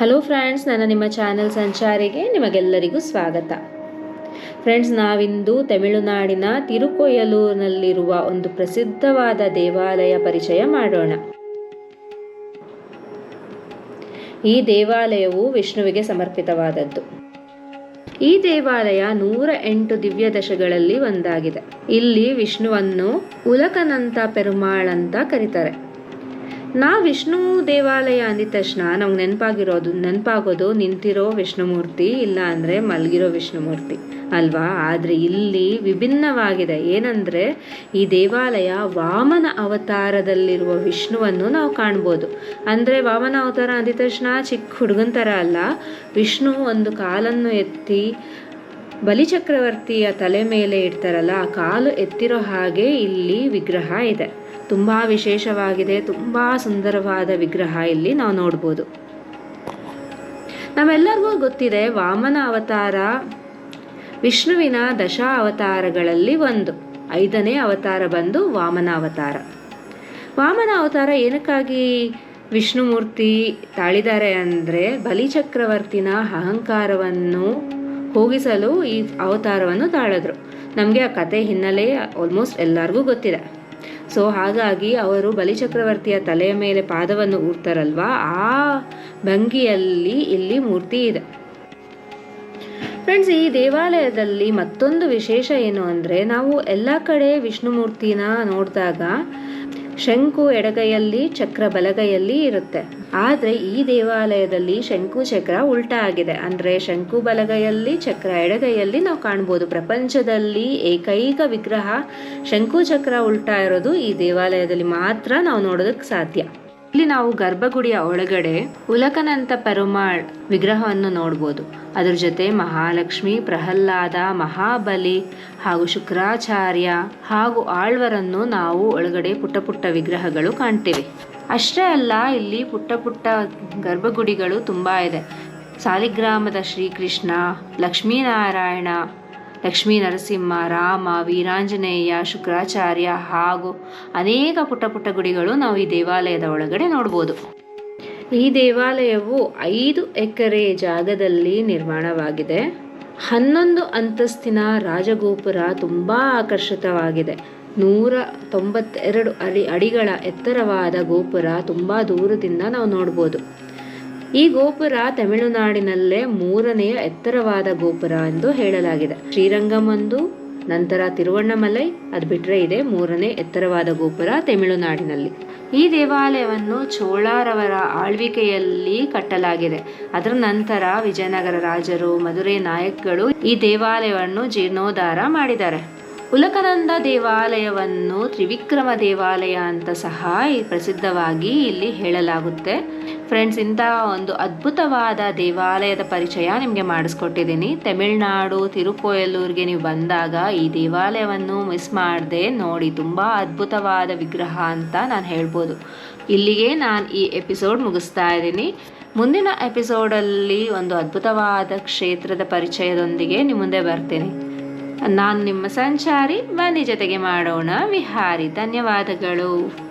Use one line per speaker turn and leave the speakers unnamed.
Hello friends ನನ್ನ ನಿಮ್ಮ channel ಸಂಚಾರಿಗೆ ನಿಮಗೆಲ್ಲರಿಗೂ ಸ್ವಾಗತ. ಫ್ರೆಂಡ್ಸ್ ನಾವಿಂದು ತಮಿಳುನಾಡಿನ ತಿರುಕೊಯಲೂರಿನಲ್ಲಿರುವ ಒಂದು ಪ್ರಸಿದ್ಧವಾದ ದೇವಾಲಯ ಪರಿಚಯ ಮಾಡೋಣ. ಈ ದೇವಾಲಯವು ವಿಷ್ಣುವಿಗೆ ಸಮರ್ಪಿತವಾದದ್ದು. ಈ ದೇವಾಲಯ ನೂರ ಎಂಟು ದಿವ್ಯ ದಶಗಳಲ್ಲಿ ಒಂದಾಗಿದೆ. ಇಲ್ಲಿ ವಿಷ್ಣುವನ್ನು ಉಲಕನಂತ ಪೆರುಮಾಳ್ ಅಂತ ಕರೀತಾರೆ. ನಾ ವಿಷ್ಣು ದೇವಾಲಯ ಅಂದಿದ ತಕ್ಷಣ ನಮ್ಗೆ ನೆನಪಾಗಿರೋದು, ನೆನಪಾಗೋದು ನಿಂತಿರೋ ವಿಷ್ಣುಮೂರ್ತಿ, ಇಲ್ಲ ಅಂದರೆ ಮಲಗಿರೋ ವಿಷ್ಣುಮೂರ್ತಿ ಅಲ್ವಾ? ಆದರೆ ಇಲ್ಲಿ ವಿಭಿನ್ನವಾಗಿದೆ. ಏನಂದರೆ ಈ ದೇವಾಲಯ ವಾಮನ ಅವತಾರದಲ್ಲಿರುವ ವಿಷ್ಣುವನ್ನು ನಾವು ಕಾಣ್ಬೋದು. ಅಂದರೆ ವಾಮನ ಅವತಾರ ಅಂದಿದ ತಕ್ಷಣ ಚಿಕ್ಕ ಹುಡುಗನ ಥರ ಅಲ್ಲ. ವಿಷ್ಣು ಒಂದು ಕಾಲನ್ನು ಎತ್ತಿ ಬಲಿಚಕ್ರವರ್ತಿಯ ತಲೆ ಮೇಲೆ ಇಡ್ತಾರಲ್ಲ ಕಾಲು ಎತ್ತಿರೋ ಹಾಗೆ ಇಲ್ಲಿ ವಿಗ್ರಹ ಇದೆ. ತುಂಬ ವಿಶೇಷವಾಗಿದೆ, ತುಂಬ ಸುಂದರವಾದ ವಿಗ್ರಹ ಇಲ್ಲಿ ನಾವು ನೋಡ್ಬೋದು. ನಾವೆಲ್ಲರಿಗೂ ಗೊತ್ತಿದೆ, ವಾಮನ ಅವತಾರ ವಿಷ್ಣುವಿನ ದಶಾ ಅವತಾರಗಳಲ್ಲಿ ಒಂದು. ಐದನೇ ಅವತಾರ ಬಂದು ವಾಮನ ಅವತಾರ. ವಾಮನ ಅವತಾರ ಏನಕ್ಕಾಗಿ ವಿಷ್ಣುಮೂರ್ತಿ ತಾಳಿದ್ದಾರೆ ಅಂದರೆ ಬಲಿಚಕ್ರವರ್ತಿನ ಅಹಂಕಾರವನ್ನು ಹೋಗಿಸಲು ಈ ಅವತಾರವನ್ನು ತಾಳಿದ್ರು. ನಮಗೆ ಆ ಕತೆ ಹಿನ್ನೆಲೆ ಆಲ್ಮೋಸ್ಟ್ ಎಲ್ಲರಿಗೂ ಗೊತ್ತಿದೆ. ಸೊ ಹಾಗಾಗಿ ಅವರು ಬಲಿಚಕ್ರವರ್ತಿಯ ತಲೆಯ ಮೇಲೆ ಪಾದವನ್ನು ಊರ್ತಾರಲ್ವಾ ಆ ಭಂಗಿಯಲ್ಲಿ ಇಲ್ಲಿ ಮೂರ್ತಿ ಇದೆ. ಫ್ರೆಂಡ್ಸ್ ಈ ದೇವಾಲಯದಲ್ಲಿ ಮತ್ತೊಂದು ವಿಶೇಷ ಏನು ಅಂದರೆ, ನಾವು ಎಲ್ಲ ಕಡೆ ವಿಷ್ಣು ಮೂರ್ತಿನ ನೋಡಿದಾಗ ಶಂಕು ಎಡಗೈಯಲ್ಲಿ ಚಕ್ರ ಬಲಗೈಯಲ್ಲಿ ಇರುತ್ತೆ. ಆದರೆ ಈ ದೇವಾಲಯದಲ್ಲಿ ಶಂಕು ಚಕ್ರ ಉಲ್ಟಾ ಆಗಿದೆ. ಅಂದರೆ ಶಂಕು ಬಲಗೈಯಲ್ಲಿ, ಚಕ್ರ ಎಡಗೈಯಲ್ಲಿ ನಾವು ಕಾಣ್ಬೋದು. ಪ್ರಪಂಚದಲ್ಲಿ ಏಕೈಕ ವಿಗ್ರಹ ಶಂಕು ಚಕ್ರ ಉಲ್ಟಾ ಇರೋದು ಈ ದೇವಾಲಯದಲ್ಲಿ ಮಾತ್ರ ನಾವು ನೋಡೋದಕ್ಕೆ ಸಾಧ್ಯ. ಇಲ್ಲಿ ನಾವು ಗರ್ಭಗುಡಿಯ ಒಳಗಡೆ ಉಲಕನಂತ ಪೆರುಮಾಳ್ ವಿಗ್ರಹವನ್ನು ನೋಡ್ಬೋದು. ಅದರ ಜೊತೆ ಮಹಾಲಕ್ಷ್ಮಿ, ಪ್ರಹ್ಲಾದ, ಮಹಾಬಲಿ ಹಾಗೂ ಶುಕ್ರಾಚಾರ್ಯ ಹಾಗೂ ಆಳ್ವರನ್ನು ನಾವು ಒಳಗಡೆ ಪುಟ್ಟ ಪುಟ್ಟ ವಿಗ್ರಹಗಳು ಕಾಣ್ತೀವಿ. ಅಷ್ಟೇ ಅಲ್ಲ, ಇಲ್ಲಿ ಪುಟ್ಟ ಪುಟ್ಟ ಗರ್ಭಗುಡಿಗಳು ತುಂಬ ಇದೆ. ಸಾಲಿಗ್ರಾಮದ ಶ್ರೀಕೃಷ್ಣ, ಲಕ್ಷ್ಮೀನಾರಾಯಣ, ಲಕ್ಷ್ಮೀ ನರಸಿಂಹ, ರಾಮ, ವೀರಾಂಜನೇಯ, ಶುಕ್ರಾಚಾರ್ಯ ಹಾಗೂ ಅನೇಕ ಪುಟ್ಟ ಪುಟ್ಟ ಗುಡಿಗಳು ನಾವು ಈ ದೇವಾಲಯದ ಒಳಗಡೆ ನೋಡ್ಬೋದು. ಈ ದೇವಾಲಯವು ಐದು ಎಕರೆ ಜಾಗದಲ್ಲಿ ನಿರ್ಮಾಣವಾಗಿದೆ. ಹನ್ನೊಂದು ಅಂತಸ್ತಿನ ರಾಜಗೋಪುರ ತುಂಬ ಆಕರ್ಷಿತವಾಗಿದೆ. ನೂರ ತೊಂಬತ್ತೆರಡು ಅಡಿ, ಅಡಿಗಳ ಎತ್ತರವಾದ ಗೋಪುರ ತುಂಬ ದೂರದಿಂದ ನಾವು ನೋಡ್ಬೋದು. ಈ ಗೋಪುರ ತಮಿಳುನಾಡಿನಲ್ಲೇ ಮೂರನೆಯ ಎತ್ತರವಾದ ಗೋಪುರ ಎಂದು ಹೇಳಲಾಗಿದೆ. ಶ್ರೀರಂಗಂ ಒಂದು ನಂತರ ತಿರುವಣ್ಣಮಲೈ, ಅದು ಬಿಟ್ಟರೆ ಇದೆ ಮೂರನೇ ಎತ್ತರವಾದ ಗೋಪುರ ತಮಿಳುನಾಡಿನಲ್ಲಿ. ಈ ದೇವಾಲಯವನ್ನು ಚೋಳಾರವರ ಆಳ್ವಿಕೆಯಲ್ಲಿ ಕಟ್ಟಲಾಗಿದೆ. ಅದರ ನಂತರ ವಿಜಯನಗರ ರಾಜರು, ಮಧುರೆ ನಾಯಕ್ಗಳು ಈ ದೇವಾಲಯವನ್ನು ಜೀರ್ಣೋದ್ಧಾರ ಮಾಡಿದ್ದಾರೆ. ಉಲಕನಂದ ದೇವಾಲಯವನ್ನು ತ್ರಿವಿಕ್ರಮ ದೇವಾಲಯ ಅಂತ ಸಹ ಪ್ರಸಿದ್ಧವಾಗಿ ಇಲ್ಲಿ ಹೇಳಲಾಗುತ್ತೆ. ಫ್ರೆಂಡ್ಸ್ ಇಂತಹ ಒಂದು ಅದ್ಭುತವಾದ ದೇವಾಲಯದ ಪರಿಚಯ ನಿಮಗೆ ಮಾಡಿಸ್ಕೊಟ್ಟಿದ್ದೀನಿ. ತಮಿಳುನಾಡು ತಿರುಕೋಯಲೂರಿಗೆ ನೀವು ಬಂದಾಗ ಈ ದೇವಾಲಯವನ್ನು ಮಿಸ್ ಮಾಡದೆ ನೋಡಿ ತುಂಬ ಅದ್ಭುತವಾದ ವಿಗ್ರಹ ಅಂತ ನಾನು ಹೇಳ್ಬೋದು. ಇಲ್ಲಿಗೆ ನಾನು ಈ ಎಪಿಸೋಡ್ ಮುಗಿಸ್ತಾ ಇದ್ದೀನಿ. ಮುಂದಿನ ಎಪಿಸೋಡಲ್ಲಿ ಒಂದು ಅದ್ಭುತವಾದ ಕ್ಷೇತ್ರದ ಪರಿಚಯದೊಂದಿಗೆ ನಿಮ್ಮ ಮುಂದೆ ಬರ್ತೀನಿ. ನಾನು ನಿಮ್ಮ ಸಂಚಾರಿ ಬನ್ನಿ ಜೊತೆಗೆ ಮಾಡೋಣ. ವಿಹಾರಿ ಧನ್ಯವಾದಗಳು.